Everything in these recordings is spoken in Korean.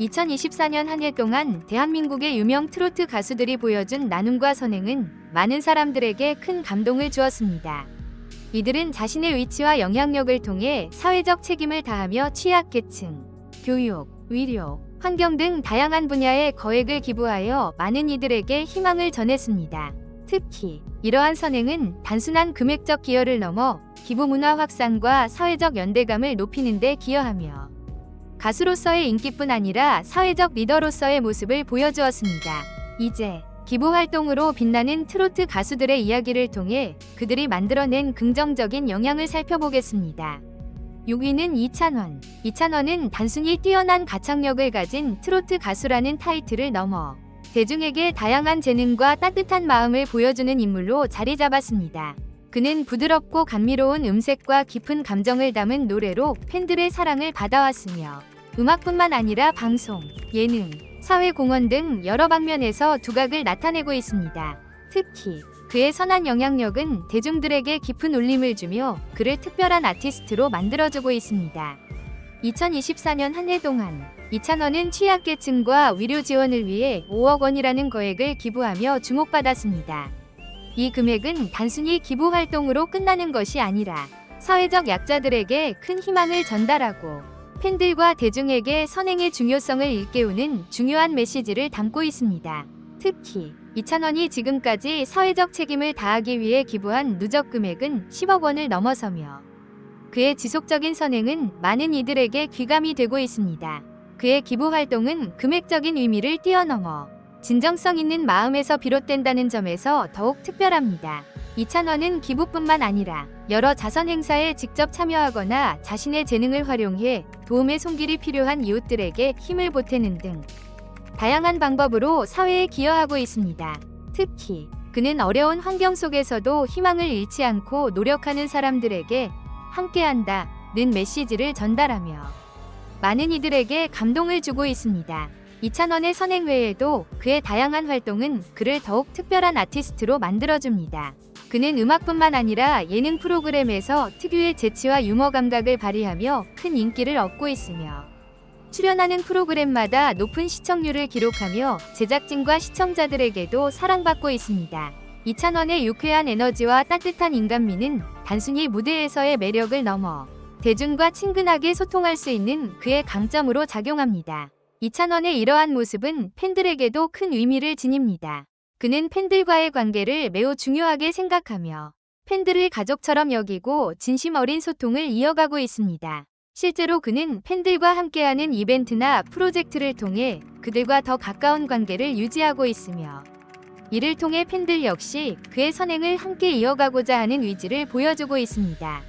2024년 한 해 동안 대한민국의 유명 트로트 가수들이 보여준 나눔과 선행은 많은 사람들에게 큰 감동을 주었습니다. 이들은 자신의 위치와 영향력을 통해 사회적 책임을 다하며 취약계층, 교육, 의료, 환경 등 다양한 분야에 거액을 기부하여 많은 이들에게 희망을 전했습니다. 특히 이러한 선행은 단순한 금액적 기여를 넘어 기부 문화 확산과 사회적 연대감을 높이는 데 기여하며 가수로서의 인기뿐 아니라 사회적 리더로서의 모습을 보여주었습니다. 이제 기부 활동으로 빛나는 트로트 가수들의 이야기를 통해 그들이 만들어낸 긍정적인 영향을 살펴보겠습니다. 6위는 이찬원. 이찬원은 단순히 뛰어난 가창력을 가진 트로트 가수라는 타이틀을 넘어 대중에게 다양한 재능과 따뜻한 마음을 보여주는 인물로 자리 잡았습니다. 그는 부드럽고 감미로운 음색과 깊은 감정을 담은 노래로 팬들의 사랑을 받아왔으며 음악뿐만 아니라 방송, 예능, 사회공헌 등 여러 방면에서 두각을 나타내고 있습니다. 특히 그의 선한 영향력은 대중들에게 깊은 울림을 주며 그를 특별한 아티스트로 만들어주고 있습니다. 2024년 한 해 동안 이찬원은 취약계층과 위료 지원을 위해 5억 원이라는 거액을 기부하며 주목받았습니다. 이 금액은 단순히 기부 활동으로 끝나는 것이 아니라 사회적 약자들에게 큰 희망을 전달하고 팬들과 대중에게 선행의 중요성을 일깨우는 중요한 메시지를 담고 있습니다. 특히 이찬원이 지금까지 사회적 책임을 다하기 위해 기부한 누적 금액은 10억 원을 넘어서며 그의 지속적인 선행은 많은 이들에게 귀감이 되고 있습니다. 그의 기부 활동은 금액적인 의미를 뛰어넘어 진정성 있는 마음에서 비롯된다는 점에서 더욱 특별합니다. 이찬원은 기부뿐만 아니라 여러 자선 행사에 직접 참여하거나 자신의 재능을 활용해 도움의 손길이 필요한 이웃들에게 힘을 보태는 등 다양한 방법으로 사회에 기여하고 있습니다. 특히 그는 어려운 환경 속에서도 희망을 잃지 않고 노력하는 사람들에게 함께한다는 메시지를 전달하며 많은 이들에게 감동을 주고 있습니다. 이찬원의 선행 외에도 그의 다양한 활동은 그를 더욱 특별한 아티스트로 만들어줍니다. 그는 음악뿐만 아니라 예능 프로그램에서 특유의 재치와 유머 감각을 발휘하며 큰 인기를 얻고 있으며 출연하는 프로그램마다 높은 시청률을 기록하며 제작진과 시청자들에게도 사랑받고 있습니다. 이찬원의 유쾌한 에너지와 따뜻한 인간미는 단순히 무대에서의 매력을 넘어 대중과 친근하게 소통할 수 있는 그의 강점으로 작용합니다. 이찬원의 이러한 모습은 팬들에게도 큰 의미를 지닙니다. 그는 팬들과의 관계를 매우 중요하게 생각하며 팬들을 가족처럼 여기고 진심 어린 소통을 이어가고 있습니다. 실제로 그는 팬들과 함께하는 이벤트나 프로젝트를 통해 그들과 더 가까운 관계를 유지하고 있으며 이를 통해 팬들 역시 그의 선행을 함께 이어가고자 하는 의지를 보여주고 있습니다.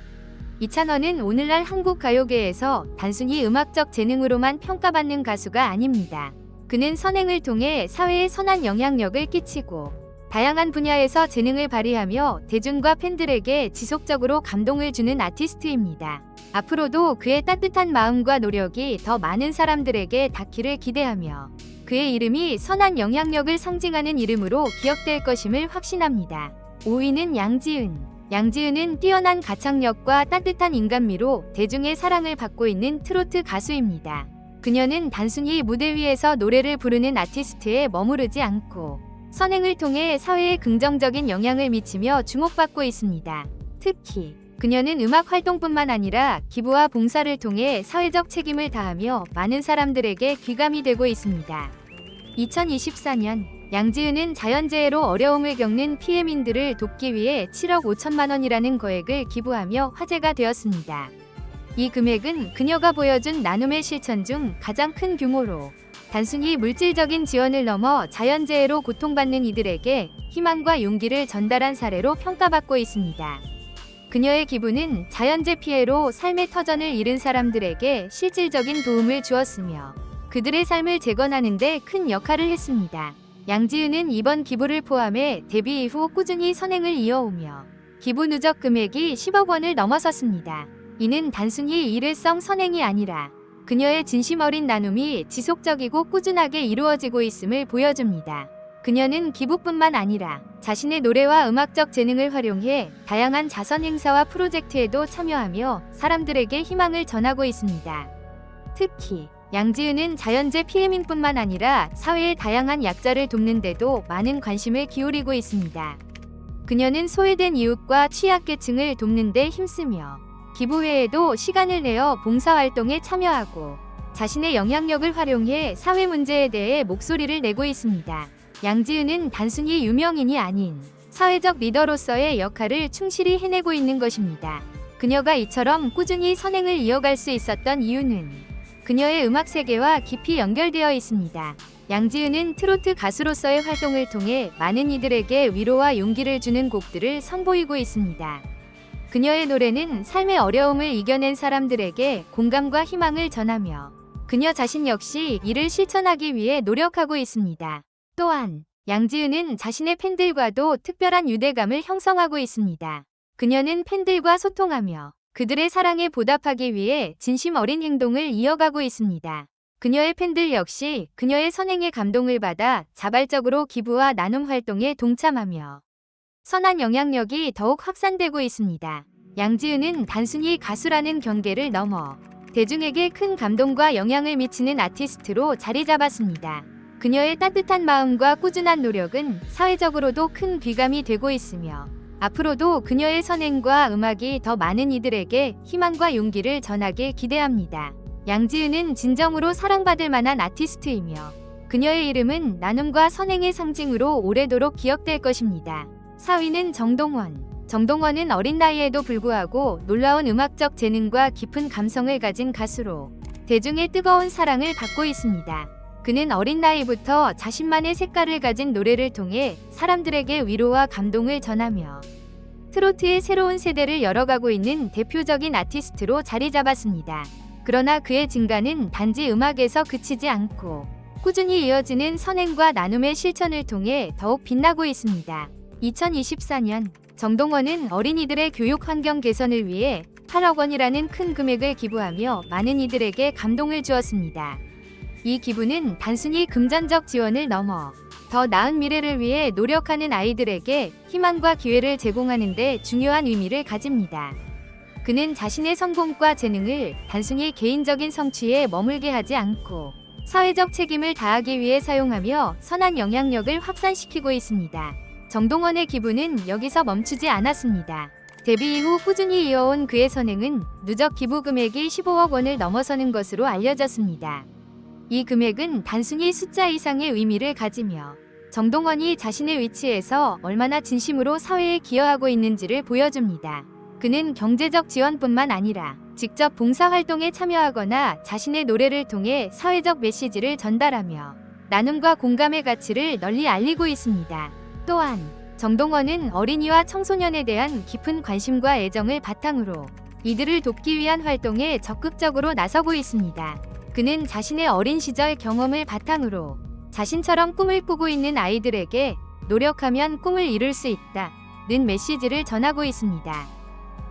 이찬원은 오늘날 한국 가요계에서 단순히 음악적 재능으로만 평가받는 가수가 아닙니다. 그는 선행을 통해 사회에 선한 영향력을 끼치고 다양한 분야에서 재능을 발휘하며 대중과 팬들에게 지속적으로 감동을 주는 아티스트입니다. 앞으로도 그의 따뜻한 마음과 노력이 더 많은 사람들에게 닿기를 기대하며 그의 이름이 선한 영향력을 상징하는 이름으로 기억될 것임을 확신합니다. 5위는 양지은. 양지은은 뛰어난 가창력과 따뜻한 인간미로 대중의 사랑을 받고 있는 트로트 가수입니다. 그녀는 단순히 무대 위에서 노래를 부르는 아티스트에 머무르지 않고 선행을 통해 사회에 긍정적인 영향을 미치며 주목받고 있습니다. 특히 그녀는 음악 활동뿐만 아니라 기부와 봉사를 통해 사회적 책임을 다하며 많은 사람들에게 귀감이 되고 있습니다. 2024년 양지은은 자연재해로 어려움을 겪는 피해민들을 돕기 위해 7억 5천만 원이라는 거액을 기부하며 화제가 되었습니다. 이 금액은 그녀가 보여준 나눔의 실천 중 가장 큰 규모로 단순히 물질적인 지원을 넘어 자연재해로 고통받는 이들에게 희망과 용기를 전달한 사례로 평가받고 있습니다. 그녀의 기부는 자연재 피해로 삶의 터전을 잃은 사람들에게 실질적인 도움을 주었으며 그들의 삶을 재건하는 데 큰 역할을 했습니다. 양지은은 이번 기부를 포함해 데뷔 이후 꾸준히 선행을 이어오며 기부 누적 금액이 10억 원을 넘어섰습니다. 이는 단순히 일회성 선행이 아니라 그녀의 진심 어린 나눔이 지속적이고 꾸준하게 이루어지고 있음을 보여줍니다. 그녀는 기부뿐만 아니라 자신의 노래와 음악적 재능을 활용해 다양한 자선 행사와 프로젝트에도 참여하며 사람들에게 희망을 전하고 있습니다. 특히 양지은은 자연재 피해민뿐만 아니라 사회의 다양한 약자를 돕는데도 많은 관심을 기울이고 있습니다. 그녀는 소외된 이웃과 취약계층을 돕는 데 힘쓰며 기부 외에도 시간을 내어 봉사활동에 참여하고 자신의 영향력을 활용해 사회 문제에 대해 목소리를 내고 있습니다. 양지은은 단순히 유명인이 아닌 사회적 리더로서의 역할을 충실히 해내고 있는 것입니다. 그녀가 이처럼 꾸준히 선행을 이어갈 수 있었던 이유는 그녀의 음악 세계와 깊이 연결되어 있습니다. 양지은은 트로트 가수로서의 활동을 통해 많은 이들에게 위로와 용기를 주는 곡들을 선보이고 있습니다. 그녀의 노래는 삶의 어려움을 이겨낸 사람들에게 공감과 희망을 전하며 그녀 자신 역시 이를 실천하기 위해 노력하고 있습니다. 또한 양지은은 자신의 팬들과도 특별한 유대감을 형성하고 있습니다. 그녀는 팬들과 소통하며 그들의 사랑에 보답하기 위해 진심 어린 행동을 이어가고 있습니다. 그녀의 팬들 역시 그녀의 선행에 감동을 받아 자발적으로 기부와 나눔 활동에 동참하며 선한 영향력이 더욱 확산되고 있습니다. 양지은은 단순히 가수라는 경계를 넘어 대중에게 큰 감동과 영향을 미치는 아티스트로 자리 잡았습니다. 그녀의 따뜻한 마음과 꾸준한 노력은 사회적으로도 큰 귀감이 되고 있으며 앞으로도 그녀의 선행과 음악이 더 많은 이들에게 희망과 용기를 전하길 기대합니다. 양지은은 진정으로 사랑받을 만한 아티스트이며 그녀의 이름은 나눔과 선행의 상징으로 오래도록 기억될 것입니다. 4위는 정동원. 정동원은 어린 나이에도 불구하고 놀라운 음악적 재능과 깊은 감성을 가진 가수로 대중의 뜨거운 사랑을 받고 있습니다. 그는 어린 나이부터 자신만의 색깔을 가진 노래를 통해 사람들에게 위로와 감동을 전하며 트로트의 새로운 세대를 열어가고 있는 대표적인 아티스트로 자리 잡았습니다. 그러나 그의 증가는 단지 음악에서 그치지 않고 꾸준히 이어지는 선행과 나눔의 실천을 통해 더욱 빛나고 있습니다. 2024년 정동원은 어린이들의 교육 환경 개선을 위해 8억 원이라는 큰 금액을 기부하며 많은 이들에게 감동을 주었습니다. 이 기부는 단순히 금전적 지원을 넘어 더 나은 미래를 위해 노력하는 아이들에게 희망과 기회를 제공하는 데 중요한 의미를 가집니다. 그는 자신의 성공과 재능을 단순히 개인적인 성취에 머물게 하지 않고 사회적 책임을 다하기 위해 사용하며 선한 영향력을 확산시키고 있습니다. 정동원의 기부는 여기서 멈추지 않았습니다. 데뷔 이후 꾸준히 이어온 그의 선행은 누적 기부 금액이 15억 원을 넘어서는 것으로 알려졌습니다. 이 금액은 단순히 숫자 이상의 의미를 가지며 정동원이 자신의 위치에서 얼마나 진심으로 사회에 기여하고 있는지를 보여줍니다. 그는 경제적 지원뿐만 아니라 직접 봉사활동에 참여하거나 자신의 노래를 통해 사회적 메시지를 전달하며 나눔과 공감의 가치를 널리 알리고 있습니다. 또한 정동원은 어린이와 청소년에 대한 깊은 관심과 애정을 바탕으로 이들을 돕기 위한 활동에 적극적으로 나서고 있습니다. 그는 자신의 어린 시절 경험을 바탕으로 자신처럼 꿈을 꾸고 있는 아이들에게 노력하면 꿈을 이룰 수 있다. 는 메시지를 전하고 있습니다.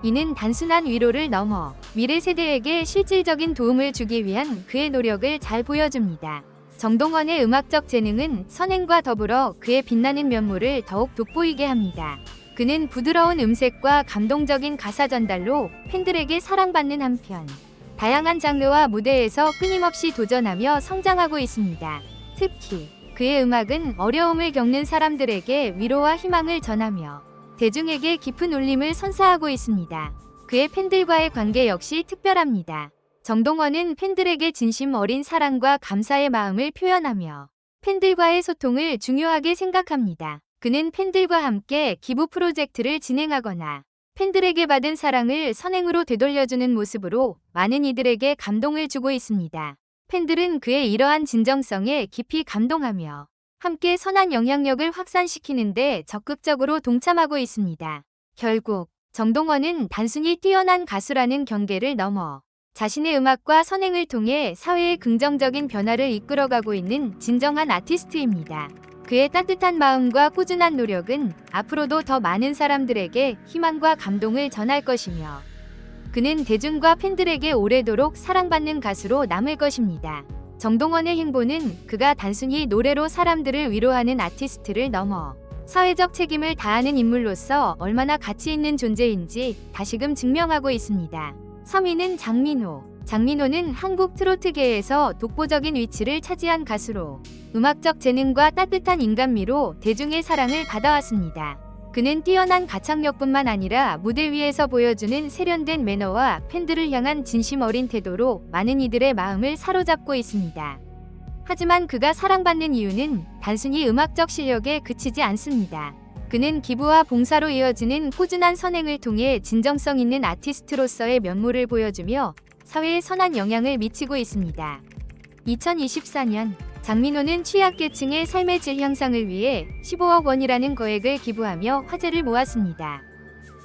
이는 단순한 위로를 넘어 미래 세대에게 실질적인 도움을 주기 위한 그의 노력을 잘 보여줍니다. 정동원의 음악적 재능은 선행과 더불어 그의 빛나는 면모를 더욱 돋보이게 합니다. 그는 부드러운 음색과 감동적인 가사 전달로 팬들에게 사랑받는 한편 다양한 장르와 무대에서 끊임없이 도전하며 성장하고 있습니다. 특히 그의 음악은 어려움을 겪는 사람들에게 위로와 희망을 전하며 대중에게 깊은 울림을 선사하고 있습니다. 그의 팬들과의 관계 역시 특별합니다. 정동원은 팬들에게 진심 어린 사랑과 감사의 마음을 표현하며 팬들과의 소통을 중요하게 생각합니다. 그는 팬들과 함께 기부 프로젝트를 진행하거나 팬들에게 받은 사랑을 선행으로 되돌려주는 모습으로 많은 이들에게 감동을 주고 있습니다. 팬들은 그의 이러한 진정성에 깊이 감동하며 함께 선한 영향력을 확산시키는데 적극적으로 동참하고 있습니다. 결국 정동원은 단순히 뛰어난 가수라는 경계를 넘어 자신의 음악과 선행을 통해 사회의 긍정적인 변화를 이끌어가고 있는 진정한 아티스트입니다. 그의 따뜻한 마음과 꾸준한 노력은 앞으로도 더 많은 사람들에게 희망과 감동을 전할 것이며 그는 대중과 팬들에게 오래도록 사랑받는 가수로 남을 것입니다. 정동원의 행보는 그가 단순히 노래로 사람들을 위로하는 아티스트를 넘어 사회적 책임을 다하는 인물로서 얼마나 가치 있는 존재인지 다시금 증명하고 있습니다. 3위는 장민호. 장민호는 한국 트로트계에서 독보적인 위치를 차지한 가수로 음악적 재능과 따뜻한 인간미로 대중의 사랑을 받아왔습니다. 그는 뛰어난 가창력뿐만 아니라 무대 위에서 보여주는 세련된 매너와 팬들을 향한 진심 어린 태도로 많은 이들의 마음을 사로잡고 있습니다. 하지만 그가 사랑받는 이유는 단순히 음악적 실력에 그치지 않습니다. 그는 기부와 봉사로 이어지는 꾸준한 선행을 통해 진정성 있는 아티스트로서의 면모를 보여주며 사회에 선한 영향을 미치고 있습니다. 2024년 장민호는 취약계층의 삶의 질 향상을 위해 15억 원이라는 거액을 기부하며 화제를 모았습니다.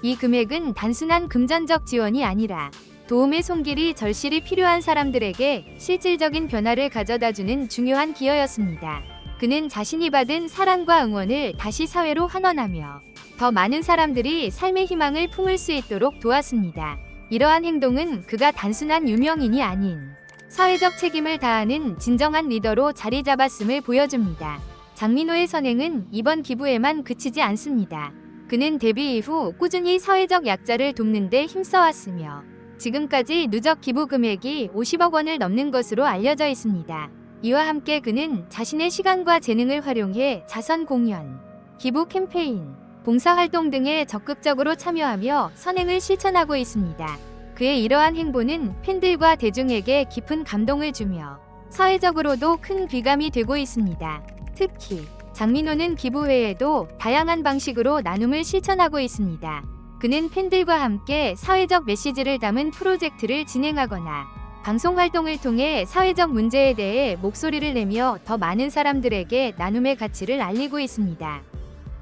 이 금액은 단순한 금전적 지원이 아니라 도움의 손길이 절실히 필요한 사람들에게 실질적인 변화를 가져다주는 중요한 기여였습니다. 그는 자신이 받은 사랑과 응원을 다시 사회로 환원하며 더 많은 사람들이 삶의 희망을 품을 수 있도록 도왔습니다. 이러한 행동은 그가 단순한 유명인이 아닌 사회적 책임을 다하는 진정한 리더로 자리 잡았음을 보여줍니다. 장민호의 선행은 이번 기부에만 그치지 않습니다. 그는 데뷔 이후 꾸준히 사회적 약자를 돕는 데 힘써왔으며 지금까지 누적 기부 금액이 50억 원을 넘는 것으로 알려져 있습니다. 이와 함께 그는 자신의 시간과 재능을 활용해 자선 공연, 기부 캠페인, 봉사활동 등에 적극적으로 참여하며 선행을 실천하고 있습니다. 그의 이러한 행보는 팬들과 대중에게 깊은 감동을 주며 사회적으로도 큰 귀감이 되고 있습니다. 특히 장민호는 기부 외에도 다양한 방식으로 나눔을 실천하고 있습니다. 그는 팬들과 함께 사회적 메시지를 담은 프로젝트를 진행하거나 방송 활동을 통해 사회적 문제에 대해 목소리를 내며 더 많은 사람들에게 나눔의 가치를 알리고 있습니다.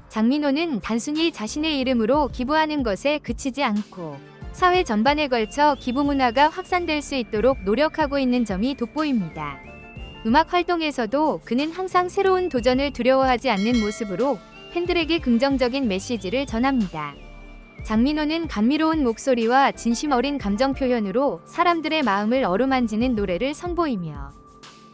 장민호는 단순히 자신의 이름으로 기부하는 것에 그치지 않고 사회 전반에 걸쳐 기부 문화가 확산될 수 있도록 노력하고 있는 점이 돋보입니다. 음악 활동에서도 그는 항상 새로운 도전을 두려워하지 않는 모습으로 팬들에게 긍정적인 메시지를 전합니다. 장민호는 감미로운 목소리와 진심 어린 감정 표현으로 사람들의 마음을 어루만지는 노래를 선보이며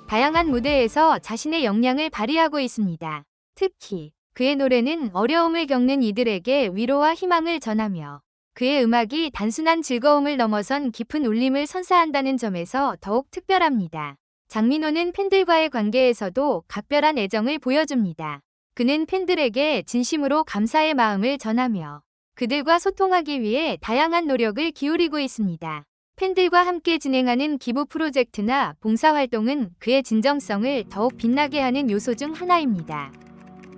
다양한 무대에서 자신의 역량을 발휘하고 있습니다. 특히 그의 노래는 어려움을 겪는 이들에게 위로와 희망을 전하며 그의 음악이 단순한 즐거움을 넘어선 깊은 울림을 선사한다는 점에서 더욱 특별합니다. 장민호는 팬들과의 관계에서도 각별한 애정을 보여줍니다. 그는 팬들에게 진심으로 감사의 마음을 전하며 그들과 소통하기 위해 다양한 노력을 기울이고 있습니다. 팬들과 함께 진행하는 기부 프로젝트나 봉사활동은 그의 진정성을 더욱 빛나게 하는 요소 중 하나입니다.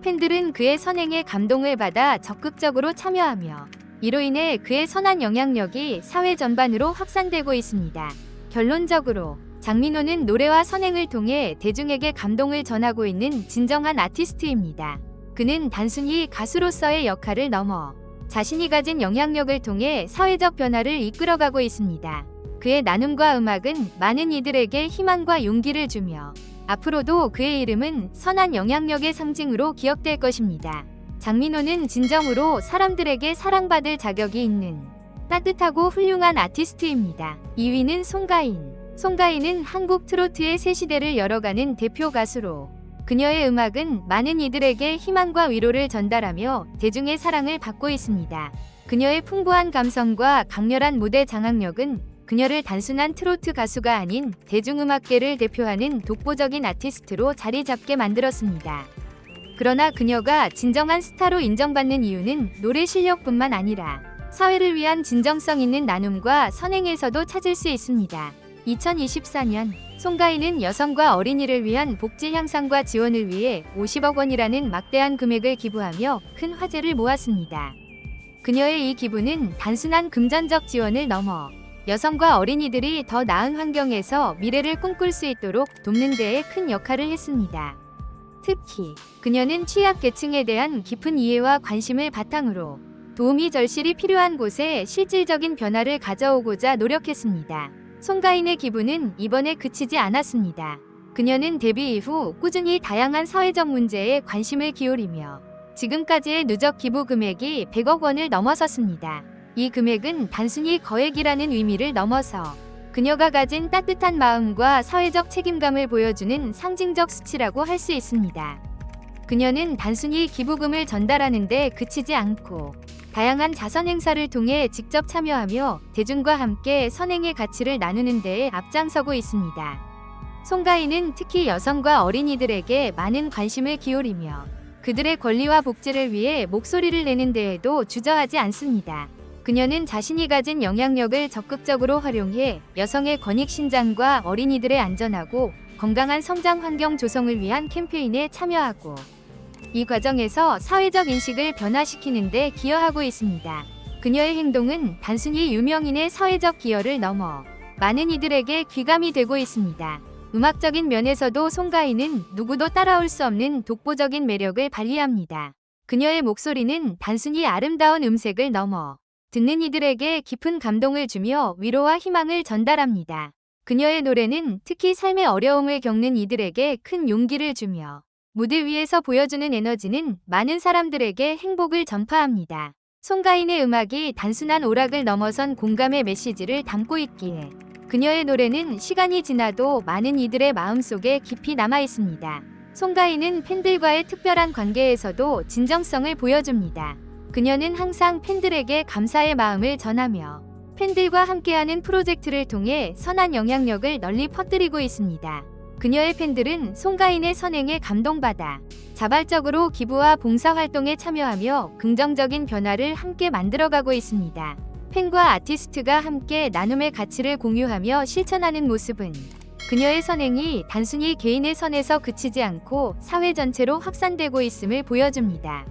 팬들은 그의 선행에 감동을 받아 적극적으로 참여하며 이로 인해 그의 선한 영향력이 사회 전반으로 확산되고 있습니다. 결론적으로 장민호는 노래와 선행을 통해 대중에게 감동을 전하고 있는 진정한 아티스트입니다. 그는 단순히 가수로서의 역할을 넘어 자신이 가진 영향력을 통해 사회적 변화를 이끌어가고 있습니다. 그의 나눔과 음악은 많은 이들에게 희망과 용기를 주며 앞으로도 그의 이름은 선한 영향력의 상징으로 기억될 것입니다. 장민호는 진정으로 사람들에게 사랑받을 자격이 있는 따뜻하고 훌륭한 아티스트입니다. 2위는 송가인. 송가인은 한국 트로트의 새 시대를 열어가는 대표 가수로 그녀의 음악은 많은 이들에게 희망과 위로를 전달하며 대중의 사랑을 받고 있습니다. 그녀의 풍부한 감성과 강렬한 무대 장악력은 그녀를 단순한 트로트 가수가 아닌 대중음악계를 대표하는 독보적인 아티스트로 자리 잡게 만들었습니다. 그러나 그녀가 진정한 스타로 인정받는 이유는 노래 실력뿐만 아니라 사회를 위한 진정성 있는 나눔과 선행에서도 찾을 수 있습니다. 2024년 송가인은 여성과 어린이를 위한 복지 향상과 지원을 위해 50억 원이라는 막대한 금액을 기부하며 큰 화제를 모았습니다. 그녀의 이 기부는 단순한 금전적 지원을 넘어 여성과 어린이들이 더 나은 환경에서 미래를 꿈꿀 수 있도록 돕는 데에 큰 역할을 했습니다. 특히 그녀는 취약계층에 대한 깊은 이해와 관심을 바탕으로 도움이 절실히 필요한 곳에 실질적인 변화를 가져오고자 노력했습니다. 송가인의 기부는 이번에 그치지 않았습니다. 그녀는 데뷔 이후 꾸준히 다양한 사회적 문제에 관심을 기울이며 지금까지의 누적 기부 금액이 100억 원을 넘어섰습니다. 이 금액은 단순히 거액이라는 의미를 넘어서 그녀가 가진 따뜻한 마음과 사회적 책임감을 보여주는 상징적 수치라고 할 수 있습니다. 그녀는 단순히 기부금을 전달하는 데 그치지 않고 다양한 자선 행사를 통해 직접 참여하며 대중과 함께 선행의 가치를 나누는 데에 앞장서고 있습니다. 송가인은 특히 여성과 어린이들에게 많은 관심을 기울이며 그들의 권리와 복지를 위해 목소리를 내는 데에도 주저하지 않습니다. 그녀는 자신이 가진 영향력을 적극적으로 활용해 여성의 권익 신장과 어린이들의 안전하고 건강한 성장 환경 조성을 위한 캠페인에 참여하고 이 과정에서 사회적 인식을 변화시키는 데 기여하고 있습니다. 그녀의 행동은 단순히 유명인의 사회적 기여를 넘어 많은 이들에게 귀감이 되고 있습니다. 음악적인 면에서도 송가인은 누구도 따라올 수 없는 독보적인 매력을 발휘합니다. 그녀의 목소리는 단순히 아름다운 음색을 넘어 듣는 이들에게 깊은 감동을 주며 위로와 희망을 전달합니다. 그녀의 노래는 특히 삶의 어려움을 겪는 이들에게 큰 용기를 주며 무대 위에서 보여주는 에너지는 많은 사람들에게 행복을 전파합니다. 송가인의 음악이 단순한 오락을 넘어선 공감의 메시지를 담고 있기에 그녀의 노래는 시간이 지나도 많은 이들의 마음속에 깊이 남아 있습니다. 송가인은 팬들과의 특별한 관계에서도 진정성을 보여줍니다. 그녀는 항상 팬들에게 감사의 마음을 전하며 팬들과 함께하는 프로젝트를 통해 선한 영향력을 널리 퍼뜨리고 있습니다. 그녀의 팬들은 송가인의 선행에 감동받아 자발적으로 기부와 봉사활동에 참여하며 긍정적인 변화를 함께 만들어가고 있습니다. 팬과 아티스트가 함께 나눔의 가치를 공유하며 실천하는 모습은 그녀의 선행이 단순히 개인의 선에서 그치지 않고 사회 전체로 확산되고 있음을 보여줍니다.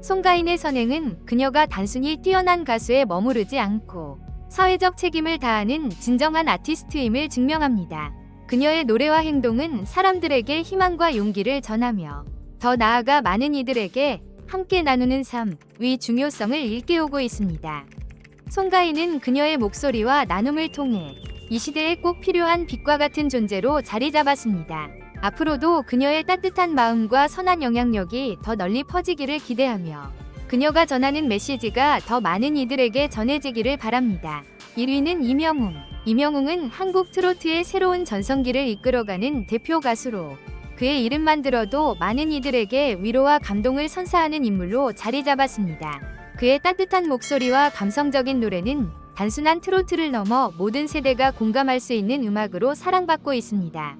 송가인의 선행은 그녀가 단순히 뛰어난 가수에 머무르지 않고 사회적 책임을 다하는 진정한 아티스트임을 증명합니다. 그녀의 노래와 행동은 사람들에게 희망과 용기를 전하며 더 나아가 많은 이들에게 함께 나누는 삶의 중요성을 일깨우고 있습니다. 송가인은 그녀의 목소리와 나눔을 통해 이 시대에 꼭 필요한 빛과 같은 존재로 자리 잡았습니다. 앞으로도 그녀의 따뜻한 마음과 선한 영향력이 더 널리 퍼지기를 기대하며 그녀가 전하는 메시지가 더 많은 이들에게 전해지기를 바랍니다. 1위는 이명웅. 이명웅은 한국 트로트의 새로운 전성기를 이끌어가는 대표 가수로 그의 이름만 들어도 많은 이들에게 위로와 감동을 선사하는 인물로 자리 잡았습니다. 그의 따뜻한 목소리와 감성적인 노래는 단순한 트로트를 넘어 모든 세대가 공감할 수 있는 음악으로 사랑받고 있습니다.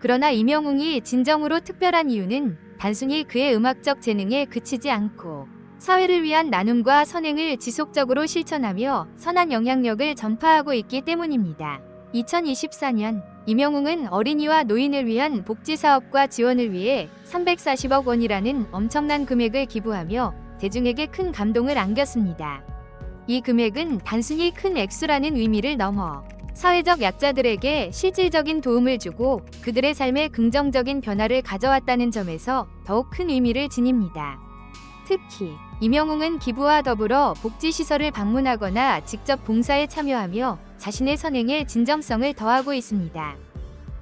그러나 이명웅이 진정으로 특별한 이유는 단순히 그의 음악적 재능에 그치지 않고 사회를 위한 나눔과 선행을 지속적으로 실천하며 선한 영향력을 전파하고 있기 때문입니다. 2024년 이명웅은 어린이와 노인을 위한 복지 사업과 지원을 위해 340억 원이라는 엄청난 금액을 기부하며 대중에게 큰 감동을 안겼습니다. 이 금액은 단순히 큰 액수라는 의미를 넘어 사회적 약자들에게 실질적인 도움을 주고 그들의 삶에 긍정적인 변화를 가져왔다는 점에서 더욱 큰 의미를 지닙니다. 특히 이명웅은 기부와 더불어 복지시설을 방문하거나 직접 봉사에 참여하며 자신의 선행에 진정성을 더하고 있습니다.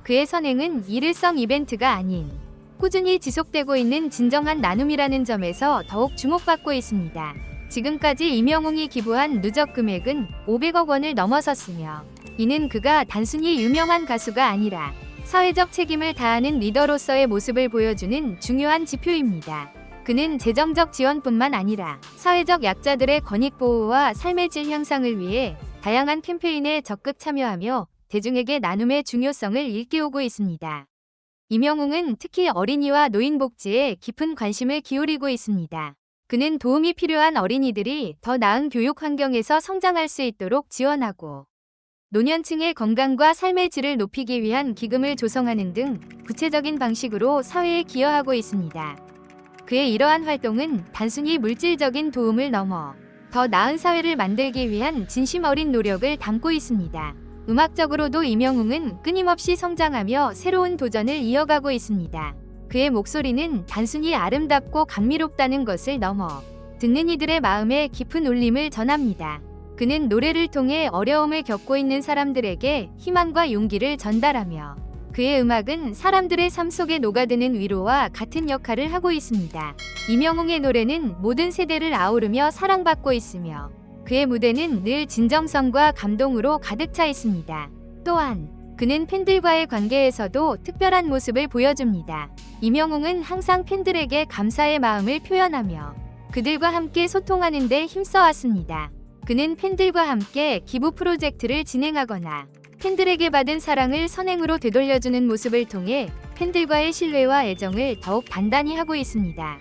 그의 선행은 일일성 이벤트가 아닌 꾸준히 지속되고 있는 진정한 나눔이라는 점에서 더욱 주목받고 있습니다. 지금까지 이명웅이 기부한 누적 금액은 500억 원을 넘어섰으며 이는 그가 단순히 유명한 가수가 아니라 사회적 책임을 다하는 리더로서의 모습을 보여주는 중요한 지표입니다. 그는 재정적 지원뿐만 아니라 사회적 약자들의 권익 보호와 삶의 질 향상을 위해 다양한 캠페인에 적극 참여하며 대중에게 나눔의 중요성을 일깨우고 있습니다. 이명웅은 특히 어린이와 노인 복지에 깊은 관심을 기울이고 있습니다. 그는 도움이 필요한 어린이들이 더 나은 교육 환경에서 성장할 수 있도록 지원하고 노년층의 건강과 삶의 질을 높이기 위한 기금을 조성하는 등 구체적인 방식으로 사회에 기여하고 있습니다. 그의 이러한 활동은 단순히 물질적인 도움을 넘어 더 나은 사회를 만들기 위한 진심 어린 노력을 담고 있습니다. 음악적으로도 이명웅은 끊임없이 성장하며 새로운 도전을 이어가고 있습니다. 그의 목소리는 단순히 아름답고 감미롭다는 것을 넘어 듣는 이들의 마음에 깊은 울림을 전합니다. 그는 노래를 통해 어려움을 겪고 있는 사람들에게 희망과 용기를 전달하며 그의 음악은 사람들의 삶 속에 녹아드는 위로와 같은 역할을 하고 있습니다. 이명웅의 노래는 모든 세대를 아우르며 사랑받고 있으며 그의 무대는 늘 진정성과 감동으로 가득 차 있습니다. 또한 그는 팬들과의 관계에서도 특별한 모습을 보여줍니다. 이명웅은 항상 팬들에게 감사의 마음을 표현하며 그들과 함께 소통하는 데 힘써왔습니다. 그는 팬들과 함께 기부 프로젝트를 진행하거나 팬들에게 받은 사랑을 선행으로 되돌려주는 모습을 통해 팬들과의 신뢰와 애정을 더욱 단단히 하고 있습니다.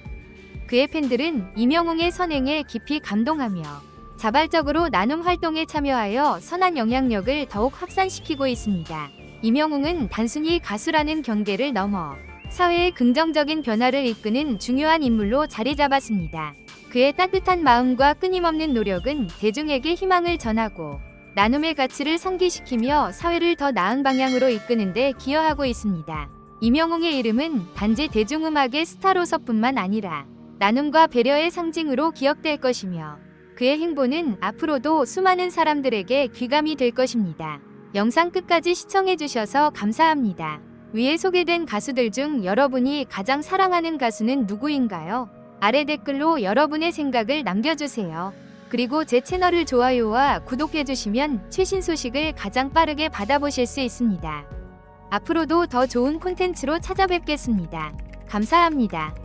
그의 팬들은 이명웅의 선행에 깊이 감동하며 자발적으로 나눔 활동에 참여하여 선한 영향력을 더욱 확산시키고 있습니다. 이명웅은 단순히 가수라는 경계를 넘어 사회의 긍정적인 변화를 이끄는 중요한 인물로 자리 잡았습니다. 그의 따뜻한 마음과 끊임없는 노력은 대중에게 희망을 전하고 나눔의 가치를 상기시키며 사회를 더 나은 방향으로 이끄는 데 기여하고 있습니다. 이명웅의 이름은 단지 대중음악의 스타로서뿐만 아니라 나눔과 배려의 상징으로 기억될 것이며 그의 행보는 앞으로도 수많은 사람들에게 귀감이 될 것입니다. 영상 끝까지 시청해주셔서 감사합니다. 위에 소개된 가수들 중 여러분이 가장 사랑하는 가수는 누구인가요? 아래 댓글로 여러분의 생각을 남겨주세요. 그리고 제 채널을 좋아요와 구독해주시면 최신 소식을 가장 빠르게 받아보실 수 있습니다. 앞으로도 더 좋은 콘텐츠로 찾아뵙겠습니다. 감사합니다.